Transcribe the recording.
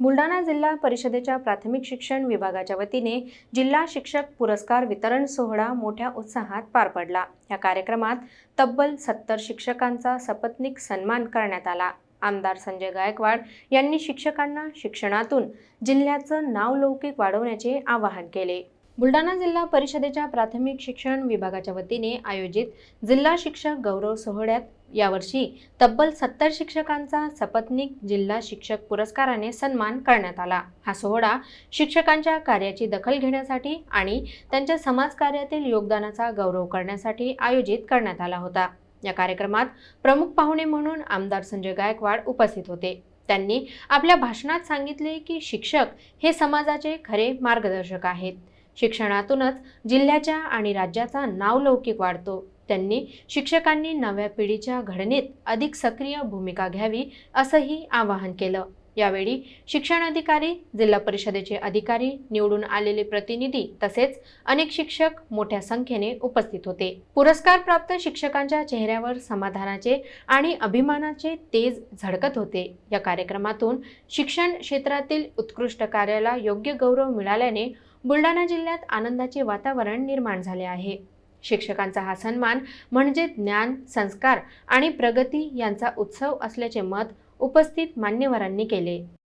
बुलढाणा जिल्हा परिषदेच्या प्राथमिक शिक्षण विभागाच्या वतीने जिल्हा शिक्षक पुरस्कार वितरण सोहळा मोठ्या उत्साहात पार पडला. या कार्यक्रमात तब्बल सत्तर शिक्षकांचा सपत्निक सन्मान करण्यात आला. आमदार संजय गायकवाड यांनी शिक्षकांना शिक्षणातून जिल्ह्याचं नावलौकिक वाढवण्याचे आवाहन केले. बुलढाणा जिल्हा परिषदेच्या प्राथमिक शिक्षण विभागाच्या वतीने आयोजित जिल्हा शिक्षक गौरव सोहळ्यात यावर्षी तब्बल सत्तर शिक्षकांचा सपत्निक जिल्हा शिक्षक पुरस्काराने सन्मान करण्यात आला. हा सोहळा शिक्षकांच्या कार्याची दखल घेण्यासाठी आणि त्यांच्या समाजकार्यातील योगदानाचा गौरव करण्यासाठी आयोजित करण्यात आला होता. या कार्यक्रमात प्रमुख पाहुणे म्हणून आमदार संजय गायकवाड उपस्थित होते. त्यांनी आपल्या भाषणात सांगितले की शिक्षक हे समाजाचे खरे मार्गदर्शक आहेत. शिक्षणातूनच जिल्ह्याच्या आणि राज्याचा नावलौकिक वाढतो. त्यांनी शिक्षकांनी नव्या पिढीच्या घडणीत अधिक सक्रिय भूमिका घ्यावी असंही आवाहन केलं. यावेळी शिक्षण अधिकारी जिल्हा परिषदेचे अधिकारी निवडून आलेले प्रतिनिधी तसेच अनेक शिक्षक मोठ्या संख्येने उपस्थित होते. पुरस्कार प्राप्त शिक्षकांच्या चेहऱ्यावर समाधानाचे आणि अभिमानाचे तेज झळकत होते. या कार्यक्रमातून शिक्षण क्षेत्रातील उत्कृष्ट कार्याला योग्य गौरव मिळाल्याने बुलढाणा जिल्ह्यात आनंदाचे वातावरण निर्माण झाले आहे. शिक्षकांचा हा सन्मान म्हणजे ज्ञान संस्कार आणि प्रगती यांचा उत्सव असल्याचे मत उपस्थित मान्यवरांनी केले.